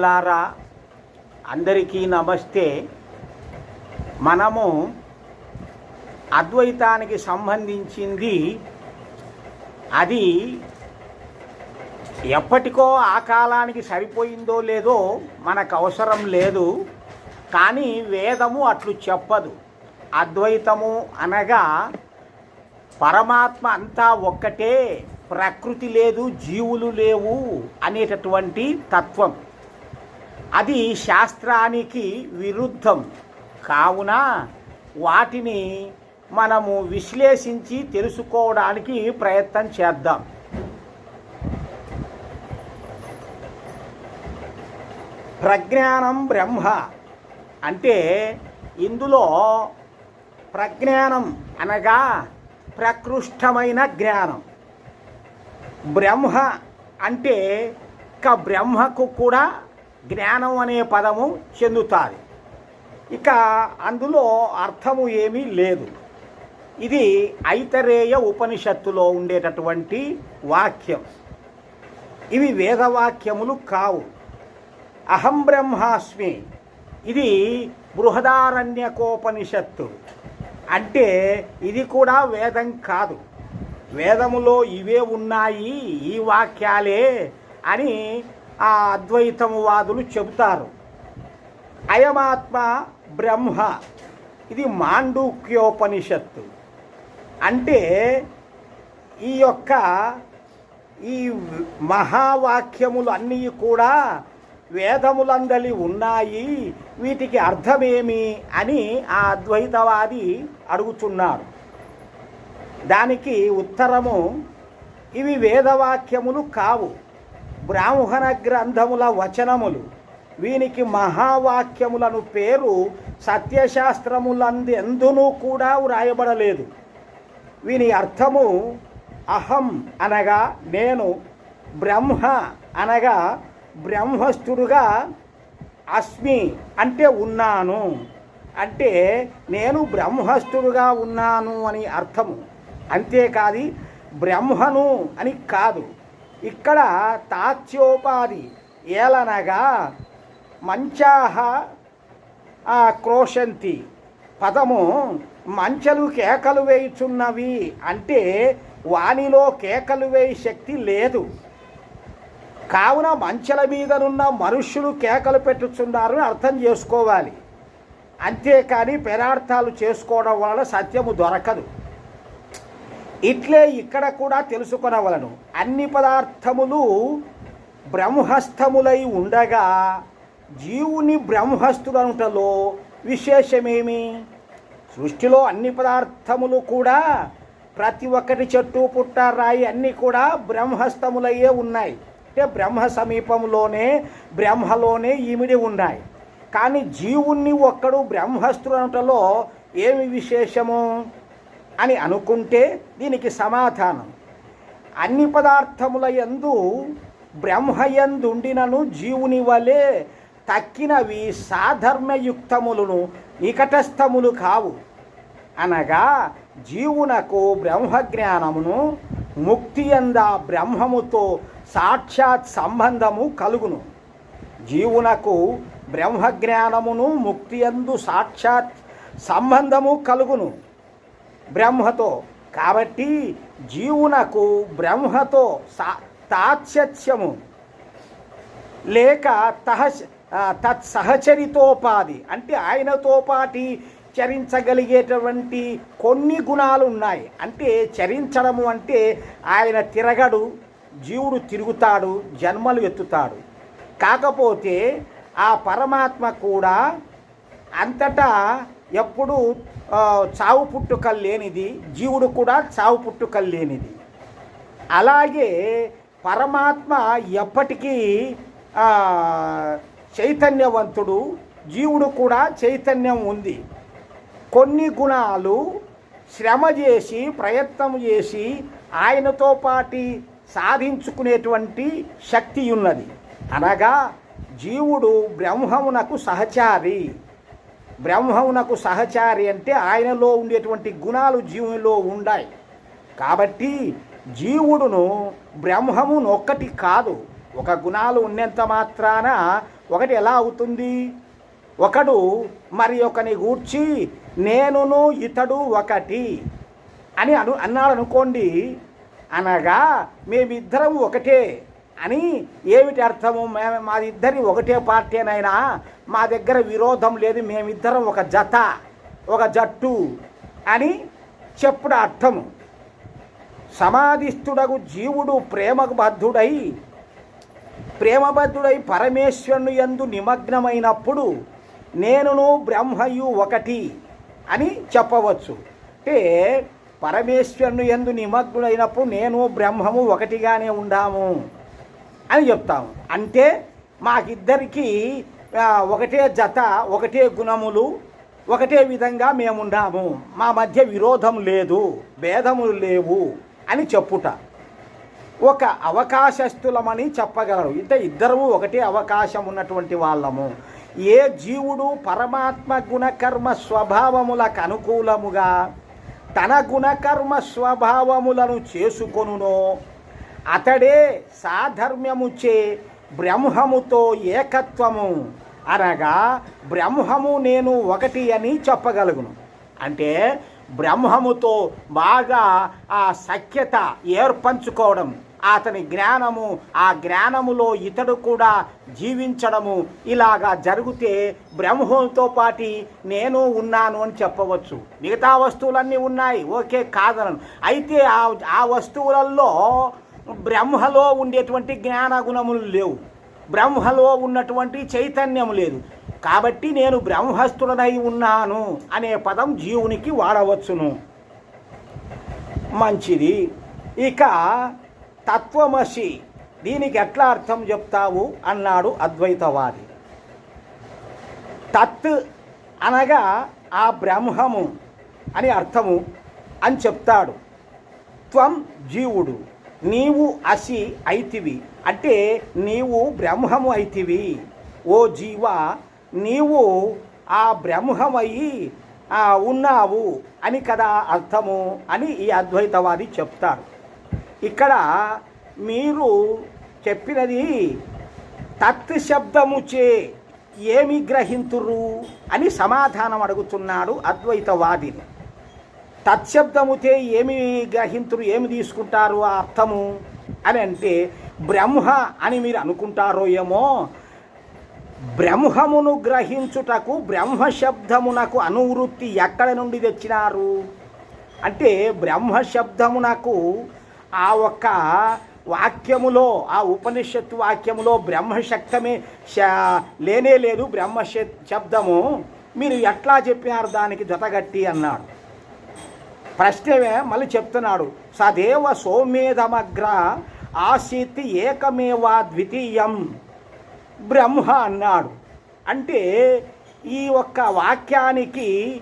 లారా అందరికీ నమస్తే. మనము అద్వైతానికి సంబంధించింది అది ఎప్పటికో ఆ కాలానికి సరిపోయిందో లేదో మనకు అవసరం లేదు కానీ వేదము అట్లు చెప్పదు. అద్వైతము అనగా పరమాత్మ అంతా ఒక్కటే ప్రకృతి లేదు జీవులు లేవు అనేటటువంటి తత్వం. అది శాస్త్రానికి విరుద్ధం. కావున వాటిని మనము విశ్లేషించి తెలుసుకోవడానికి ప్రయత్నం చేద్దాం. ప్రజ్ఞానం బ్రహ్మ అంటే ఇందులో ప్రజ్ఞానం అనగా ప్రకృష్టమైన జ్ఞానం. బ్రహ్మ అంటే ఇక బ్రహ్మకు కూడా జ్ఞానం అనే పదము చెందుతుంది. ఇక అందులో అర్థము ఏమీ లేదు. ఇది ఐతరేయ ఉపనిషత్తులో ఉండేటటువంటి వాక్యం. ఇవి వేదవాక్యములు కావు. అహం బ్రహ్మాస్మి. ఇది బృహదారణ్యకోపనిషత్తు. అంటే ఇది కూడా వేదం కాదు. వేదములో ఇవే ఉన్నాయి ఈ వాక్యాలే అని ఆ అద్వైతమువాదులు చెబుతారు. అయమాత్మ బ్రహ్మ. ఇది మాండూక్యోపనిషత్తు. అంటే ఈ యొక్క ఈ మహావాక్యములు అన్నీ కూడా వేదములందలి ఉన్నాయి. వీటికి అర్థమేమి అని ఆ అద్వైతవాది అడుగుతున్నారు. దానికి ఉత్తరము ఇవి వేదవాక్యములు కావు. బ్రాహ్మణ గ్రంథముల వచనములు. వీనికి మహావాక్యములను పేరు సత్యశాస్త్రములందు ఎందునూ కూడా వ్రాయబడలేదు. వీని అర్థము అహం అనగా నేను బ్రహ్మ అనగా బ్రహ్మస్థుడుగా అస్మి అంటే ఉన్నాను. అంటే నేను బ్రహ్మస్థుడుగా ఉన్నాను అని అర్థము. అంతేకాదు బ్రహ్మను అని కాదు. ఇక్కడ తాత్యోపాధి ఏలనగా మంచాహ క్రోషంతి క్రోశంతి. పదము మంచలు కేకలు వేయుచున్నవి అంటే వానిలో కేకలు వేయి శక్తి లేదు. కావున మంచల మీదనున్న మనుష్యులు కేకలు పెట్టుచున్నారు అర్థం చేసుకోవాలి. అంతేకాని పెరార్థాలు చేసుకోవడం వలన సత్యము దొరకదు. ఇట్లే ఇక్కడ కూడా తెలుసుకొనవలను. అన్ని పదార్థములు బ్రహ్మస్థములై ఉండగా జీవుని బ్రహ్మస్థులనుటలో విశేషమేమి? సృష్టిలో అన్ని పదార్థములు కూడా ప్రతి ఒక్కటి చెట్టు పుట్ట రాయి అన్నీ కూడా బ్రహ్మస్థములయ్యే ఉన్నాయి. అంటే బ్రహ్మ సమీపంలోనే బ్రహ్మలోనే ఇమిడి ఉన్నాయి. కానీ జీవుణ్ణి ఒక్కడు బ్రహ్మస్థులనుటలో ఏమి విశేషము? అని అనుకుంటే దీనికి సమాధానం. అన్ని పదార్థముల యందు బ్రహ్మయందుండినను జీవుని వలె తక్కినవి సాధర్మయుక్తములను నికటస్థములు కావు. అనగా జీవునకు బ్రహ్మజ్ఞానమును ముక్తి అంద బ్రహ్మముతో సాక్షాత్ సంబంధము కలుగును. జీవునకు బ్రహ్మజ్ఞానమును ముక్తి అందు సాక్షాత్ సంబంధము కలుగును. బ్రహ్మతో. కాబట్టి జీవునకు బ్రహ్మతో సా తాత్సత్యము లేక తహ తత్సహచరితోపాధి. అంటే ఆయనతో పాటి చరించగలిగేటువంటి కొన్ని గుణాలు ఉన్నాయి. అంటే చరించడము అంటే ఆయన తిరగడు జీవుడు తిరుగుతాడు జన్మలు ఎత్తుతాడు. కాకపోతే ఆ పరమాత్మ కూడా అంతటా ఎప్పుడు చావు పుట్టుక లేనిది జీవుడు కూడా చావు పుట్టుక లేనిది. అలాగే పరమాత్మ ఎప్పటికీ చైతన్యవంతుడు జీవుడు కూడా చైతన్యం ఉంది. కొన్ని గుణాలు శ్రమ చేసి ప్రయత్నం చేసి ఆయనతో పాటి సాధించుకునేటువంటి శక్తి ఉన్నది. అనగా జీవుడు బ్రహ్మమునకు సహచారి. బ్రహ్మమునకు సహచారి అంటే ఆయనలో ఉండేటువంటి గుణాలు జీవునిలో ఉన్నాయి కాబట్టి జీవుడును బ్రహ్మము ఒక్కటి కాదు ఒక గుణాలు ఉన్నంత మాత్రాన ఒకటి ఎలా అవుతుంది? ఒకడు మరి ఒకని గూర్చి నేనును ఇతడు ఒకటి అని అను అన్నాడు అనుకోండి అనగా మేమిద్దరం ఒకటే. అని ఏమిటి అర్థము? మేము మాదిద్దరి ఒకటే పార్టీనైనా మా దగ్గర విరోధం లేదు మేమిద్దరం ఒక జత ఒక జట్టు అని చెప్పుడు అర్థము. సమాధిస్థుడగు జీవుడు ప్రేమకు బద్ధుడై ప్రేమబద్ధుడై పరమేశ్వరుని ఎందు నిమగ్నమైనప్పుడు నేనును బ్రహ్మయు ఒకటి అని చెప్పవచ్చు. అంటే పరమేశ్వరుని ఎందు నిమగ్నుడైనప్పుడు నేను బ్రహ్మము ఒకటిగానే ఉండాము. అని చెప్తాము. అంటే మాకిద్దరికి ఒకటే జత ఒకటే గుణములు ఒకటే విధంగా మేముండాము. మా మధ్య విరోధం లేదు భేదములు లేవు అని చెప్పుట. ఒక అవకాశస్తులమని చెప్పగలరు. అంటే ఇద్దరము ఒకటే అవకాశం ఉన్నటువంటి వాళ్ళము. ఏ జీవుడు పరమాత్మ గుణకర్మ స్వభావములకు అనుకూలముగా తన గుణకర్మ స్వభావములను చేసుకొనునో అతడే సాధర్మ్యముచే బ్రహ్మముతో ఏకత్వము. అనగా బ్రహ్మము నేను ఒకటి అని చెప్పగలుగును. అంటే బ్రహ్మముతో బాగా ఆ సఖ్యత ఏర్పంచుకోవడం అతని జ్ఞానము ఆ జ్ఞానములో ఇతడు కూడా జీవించడము ఇలాగా జరిగితే బ్రహ్మంతో పాటి నేను ఉన్నాను అని చెప్పవచ్చు. మిగతా వస్తువులన్నీ ఉన్నాయి. ఓకే కాదనను. అయితే ఆ ఆ వస్తువులలో బ్రహ్మలో ఉండేటువంటి జ్ఞాన గుణములు లేవు. బ్రహ్మలో ఉన్నటువంటి చైతన్యం లేదు. కాబట్టి నేను బ్రహ్మస్థుడనై ఉన్నాను అనే పదం జీవునికి వాడవచ్చును. మంచిది. ఇక తత్వమసి. దీనికి ఎట్లా అర్థం చెప్తావు? అన్నాడు అద్వైతవాది. తత్ అనగా ఆ బ్రహ్మము అని అర్థము అని చెప్తాడు. త్వం జీవుడు. నీవు అసి అయితివి. అంటే నీవు బ్రహ్మము అయితివి. ఓ జీవ నీవు ఆ బ్రహ్మమయ్యి ఉన్నావు అని కదా అర్థము అని ఈ అద్వైతవాది చెప్తారు. ఇక్కడ మీరు చెప్పినది తత్ శబ్దముచే ఏమి గ్రహింతురు అని సమాధానం అడుగుతున్నాడు అద్వైతవాదిని తత్శబ్దముతే ఏమి గ్రహింతురు ఏమి తీసుకుంటారు ఆ అర్థము అని అంటే బ్రహ్మ అని మీరు అనుకుంటారో ఏమో బ్రహ్మమును గ్రహించుటకు బ్రహ్మ శబ్దమునకు అనువృత్తి ఎక్కడ నుండి తెచ్చినారు? అంటే బ్రహ్మ శబ్దమునకు ఆ ఒక్క వాక్యములో ఆ ఉపనిషత్తు వాక్యములో బ్రహ్మశక్తమే లేనే లేదు బ్రహ్మ శబ్దము మీరు ఎట్లా చెప్పినారు దానికి జతగట్టి అన్నాడు. ప్రశ్నమే మళ్ళీ చెప్తున్నాడు. సదేవ సోమేధమగ్ర ఆసీతి ఏకమేవా ద్వితీయం. బ్రహ్మ అన్నాడు. అంటే ఈ ఒక్క వాక్యానికి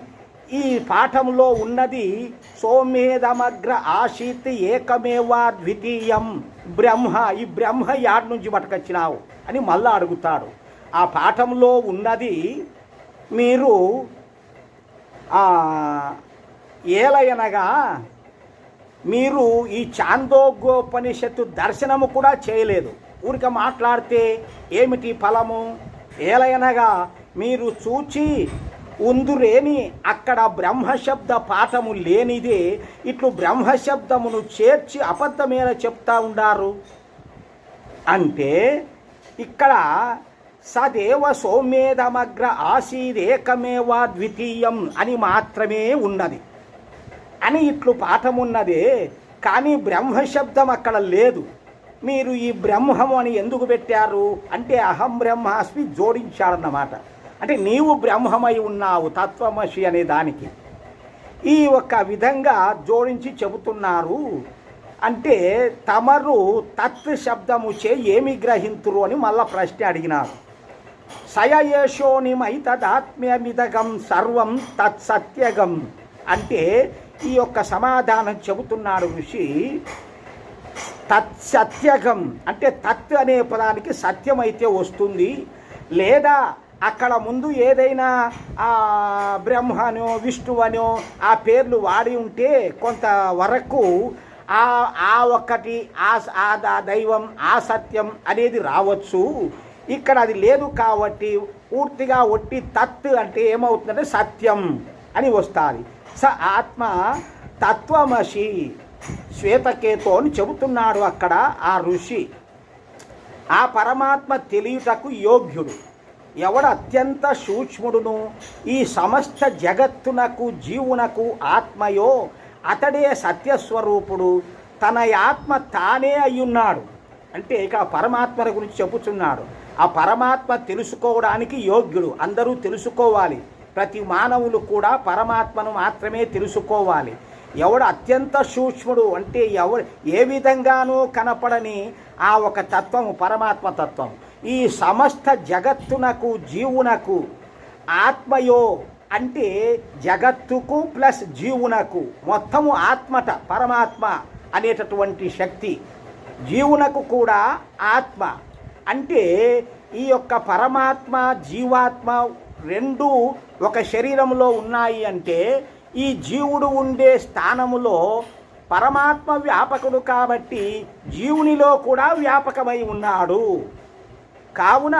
ఈ పాఠంలో ఉన్నది సోమేధమగ్ర ఆశీతి ఏకమేవా ద్వితీయం. బ్రహ్మ ఈ బ్రహ్మ యాడ్ నుంచి పట్టుకొచ్చినావు అని మళ్ళా అడుగుతాడు. ఆ పాఠంలో ఉన్నది మీరు ఏలయనగా మీరు ఈ చాందోగోపనిషత్తు దర్శనము కూడా చేయలేదు. ఊరిక మాట్లాడితే ఏమిటి ఫలము? ఏలయనగా మీరు చూచి ఉందురేని అక్కడ బ్రహ్మశబ్ద పాఠము లేనిదే ఇట్లు బ్రహ్మశబ్దమును చేర్చి అబద్ధమేన చెప్తా ఉండారు? అంటే ఇక్కడ సదేవ సౌమ్యేదమగ్ర ఆసీదేకమేవా ద్వితీయం అని మాత్రమే ఉన్నది. అని ఇట్లు పాఠమున్నదే కానీ బ్రహ్మశబ్దం అక్కడ లేదు. మీరు ఈ బ్రహ్మము అని ఎందుకు పెట్టారు? అంటే అహం బ్రహ్మాస్మి జోడించాడన్నమాట. అంటే నీవు బ్రహ్మమై ఉన్నావు తత్వమసి అనే దానికి. ఈ ఒక్క విధంగా జోడించి చెబుతున్నారు. అంటే తమరు తత్ శబ్దముచే ఏమి గ్రహింతురు అని మళ్ళా ప్రశ్న అడిగినారు. సయయేషోనిమై తదాత్మ్యమిదగం సర్వం తత్సత్యగం. అంటే ఈ యొక్క సమాధానం చెబుతున్నాడు ఋషి. తత్సత్యగం అంటే తత్ అనే పదానికి సత్యమైతే వస్తుంది. లేదా అక్కడ ముందు ఏదైనా బ్రహ్మనో విష్ణువనో ఆ పేర్లు వాడి ఉంటే కొంత వరకు ఆ ఆ ఒక్కటి ఆ దైవం ఆ సత్యం అనేది రావచ్చు. ఇక్కడ అది లేదు కాబట్టి పూర్తిగా ఒట్టి తత్ అంటే ఏమవుతుందంటే సత్యం అని వస్తుంది. స ఆత్మ తత్వమసి శ్వేతకేతో అని చెబుతున్నాడు అక్కడ ఆ ఋషి. ఆ పరమాత్మ తెలియుటకు యోగ్యుడు. ఎవడు అత్యంత సూక్ష్ముడును ఈ సమస్త జగత్తునకు జీవునకు ఆత్మయో అతడే సత్యస్వరూపుడు. తన ఆత్మ తానే అయ్యున్నాడు. అంటే ఇక ఆ పరమాత్మల గురించి చెబుతున్నాడు. ఆ పరమాత్మ తెలుసుకోవడానికి యోగ్యుడు. అందరూ తెలుసుకోవాలి. ప్రతి మానవులు కూడా పరమాత్మను మాత్రమే తెలుసుకోవాలి. ఎవడు అత్యంత సూక్ష్ముడు అంటే ఎవడు ఏ విధంగానూ కనపడని ఆ ఒక తత్వము పరమాత్మ తత్వం ఈ సమస్త జగత్తునకు జీవునకు ఆత్మయో అంటే జగత్తుకు ప్లస్ జీవునకు మొత్తము ఆత్మట పరమాత్మ అనేటటువంటి శక్తి. జీవునకు కూడా ఆత్మ. అంటే ఈ యొక్క పరమాత్మ జీవాత్మ రెండు ఒక శరీరంలో ఉన్నాయి అంటే ఈ జీవుడు ఉండే స్థానములో పరమాత్మ వ్యాపకుడు కాబట్టి జీవునిలో కూడా వ్యాపకమై ఉన్నాడు. కావున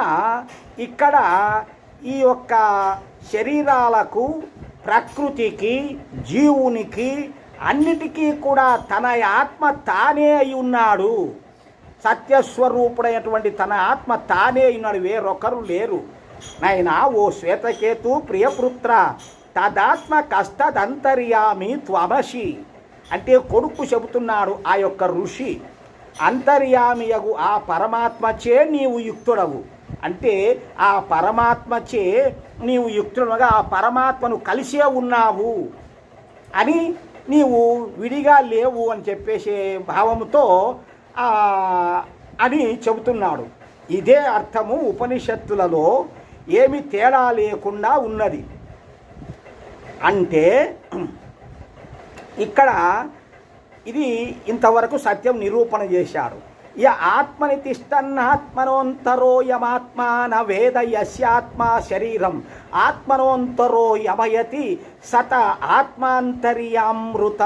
ఇక్కడ ఈ యొక్క శరీరాలకు ప్రకృతికి జీవునికి అన్నిటికీ కూడా తన ఆత్మ తానే అయి ఉన్నాడు. సత్యస్వరూపుడైనటువంటి తన ఆత్మ తానే అయినాడు వేరొకరు లేరు. నాయనా ఓ శ్వేతకేతు ప్రియపుత్ర తదాత్మ కష్టదంతర్యామి త్వమసి. అంటే కొడుకు చెబుతున్నాడు ఆ యొక్క ఋషి అంతర్యామియగు ఆ పరమాత్మచే నీవు యుక్తుడవు. అంటే ఆ పరమాత్మచే నీవు యుక్తుడుగా ఆ పరమాత్మను కలిసే ఉన్నావు అని నీవు విడిగా లేవు అని చెప్పేసే భావముతో ఆ, అని చెబుతున్నాడు. ఇదే అర్థము ఉపనిషత్తులలో ఏమి తేడా లేకుండా ఉన్నది. అంటే ఇక్కడ ఇది ఇంతవరకు సత్యం నిరూపణ చేశారు. య ఆత్మని తిష్టన్నాత్మనోంతరో యమాత్మాన వేద యస్యాత్మా శరీరం. ఆత్మనోంతరో యమయతి సత ఆత్మాంతర్యామృత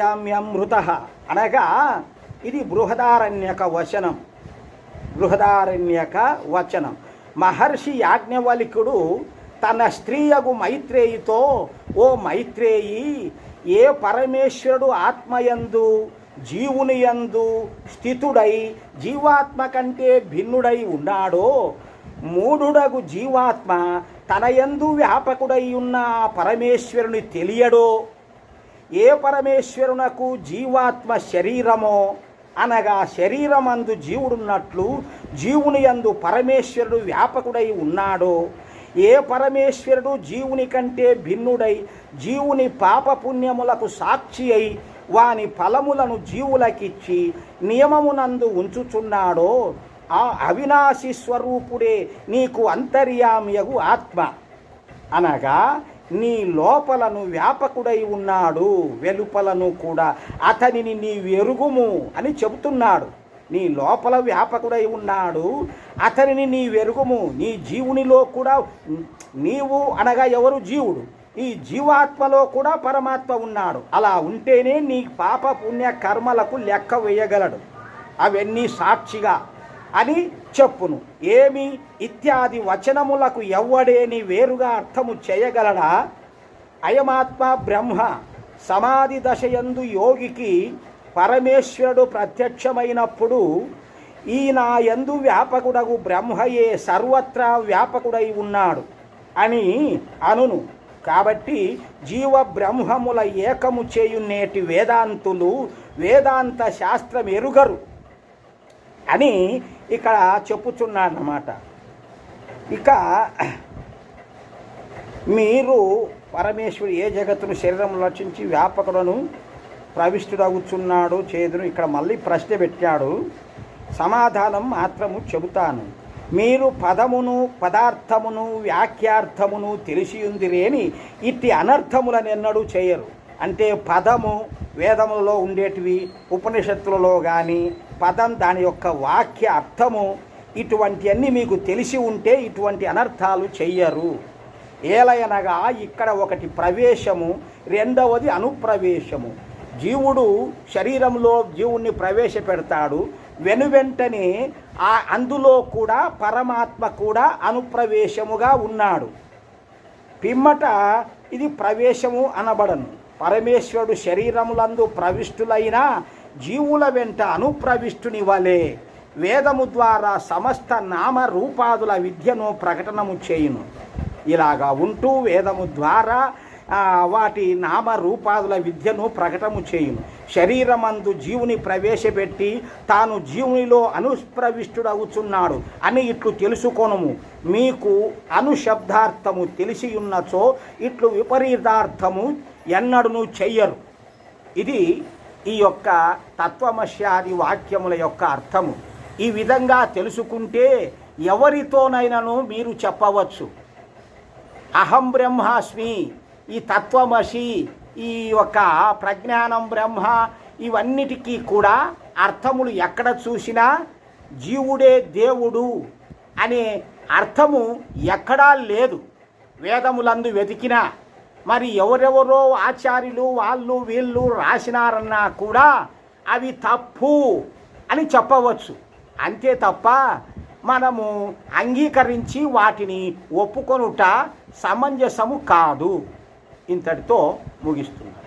యామ్యమృత అనగా ఇది బృహదారణ్యక వచనం. బృహదారణ్యక వచనం. మహర్షి యాజ్ఞవల్కుడు తన స్త్రీయగు మైత్రేయితో ఓ మైత్రేయి ఏ పరమేశ్వరుడు ఆత్మయందు జీవుని యందు స్థితుడై జీవాత్మ కంటే భిన్నుడై ఉన్నాడో మూఢుడగు జీవాత్మ తన యందు వ్యాపకుడై ఉన్న పరమేశ్వరుని తెలియడో ఏ పరమేశ్వరునకు జీవాత్మ శరీరమో అనగా శరీరమందు జీవుడున్నట్లు జీవుని యందు పరమేశ్వరుడు వ్యాపకుడై ఉన్నాడో. ఏ పరమేశ్వరుడు జీవుని కంటే భిన్నుడై జీవుని పాపపుణ్యములకు సాక్షి అయి వాని ఫలములను జీవులకిచ్చి నియమమునందు ఉంచుచున్నాడో ఆ అవినాశి స్వరూపుడే నీకు అంతర్యామియగు ఆత్మ. అనగా నీ లోపలను వ్యాపకుడై ఉన్నాడు వెలుపలను కూడా. అతనిని నీ వెరుగుము అని చెబుతున్నాడు. నీ లోపల వ్యాపకుడై ఉన్నాడు అతనిని నీ వెరుగుము నీ జీవునిలో కూడా నీవు అనగా ఎవరు? జీవుడు. ఈ జీవాత్మలో కూడా పరమాత్మ ఉన్నాడు. అలా ఉంటేనే నీ పాప పుణ్య కర్మలకు లెక్క వేయగలడు. అవన్నీ సాక్షిగా అని చెప్పును. ఏమి? ఇత్యాది వచనములకు ఎవ్వడేని వేరుగా అర్థము చేయగలడా? అయమాత్మ బ్రహ్మ సమాధి దశయందు యోగికి పరమేశ్వరుడు ప్రత్యక్షమైనప్పుడు ఈ నా వ్యాపకుడగు బ్రహ్మయే సర్వత్రా వ్యాపకుడై ఉన్నాడు అని అనును. కాబట్టి జీవ బ్రహ్మముల ఏకము చేయునేటి వేదాంతులు వేదాంత శాస్త్రం ఎరుగరు. అని ఇక్కడ చెప్పుచున్నాడనమాట ఇక మీరు పరమేశ్వరు ఏ జగత్తును శరీరం రచించి వ్యాపకులను ప్రవిష్టుడగుచున్నాడు చేదును ఇక్కడ మళ్ళీ ప్రశ్న పెట్టాడు. సమాధానం మాత్రము చెబుతాను. మీరు పదమును పదార్థమును వ్యాఖ్యార్థమును తెలిసి ఉందిరేని ఇట్టి అనర్థములనెన్నడూ చేయరు. అంటే పదము వేదములలో ఉండేటివి ఉపనిషత్తులలో కానీ పదం దాని యొక్క వాక్య అర్థము ఇటువంటివన్నీ మీకు తెలిసి ఉంటే ఇటువంటి అనర్థాలు చెయ్యరు. ఏలయనగా ఇక్కడ ఒకటి ప్రవేశము రెండవది అనుప్రవేశము. జీవుడు శరీరంలో జీవుణ్ణి ప్రవేశపెడతాడు వెను వెంటనే ఆ అందులో కూడా పరమాత్మ కూడా అనుప్రవేశముగా ఉన్నాడు. పిమ్మట ఇది ప్రవేశము అనబడను. పరమేశ్వరుడు శరీరములందు ప్రవిష్టులైన జీవుల వెంట అనుప్రవిష్టుని వలె వేదము ద్వారా సమస్త నామ రూపాదుల విద్యను ప్రకటనము చేయును. ఇలాగా ఉంటూ వేదము ద్వారా వాటి నామ రూపాదుల విద్యను ప్రకటము చేయును. శరీరమందు జీవుని ప్రవేశపెట్టి తాను జీవునిలో అనుప్రవిష్టుడవుచున్నాడు అని ఇట్లు తెలుసుకొనుము. మీకు అనుశబ్దార్థము తెలిసి ఉన్నచో ఇట్లు విపరీతార్థము ఎన్నడును చెయ్యరు. ఇది ఈ యొక్క తత్వమశ్యాది వాక్యముల యొక్క అర్థము. ఈ విధంగా తెలుసుకుంటే ఎవరితోనైనాను మీరు చెప్పవచ్చు. అహం బ్రహ్మాస్మి ఈ తత్వమసి ఈ యొక్క ప్రజ్ఞానం బ్రహ్మ ఇవన్నిటికీ కూడా అర్థములు ఎక్కడ చూసినా జీవుడే దేవుడు అనే అర్థము ఎక్కడా లేదు. వేదములందు వెతికినా మరి ఎవరెవరో ఆచార్యులు వాళ్ళు వీళ్ళు రాసినారన్నా కూడా అవి తప్పు అని చెప్పవచ్చు. అంతే తప్ప మనము అంగీకరించి వాటిని ఒప్పుకొనుట సమంజసము కాదు. ఇంతటితో ముగిస్తున్నాను.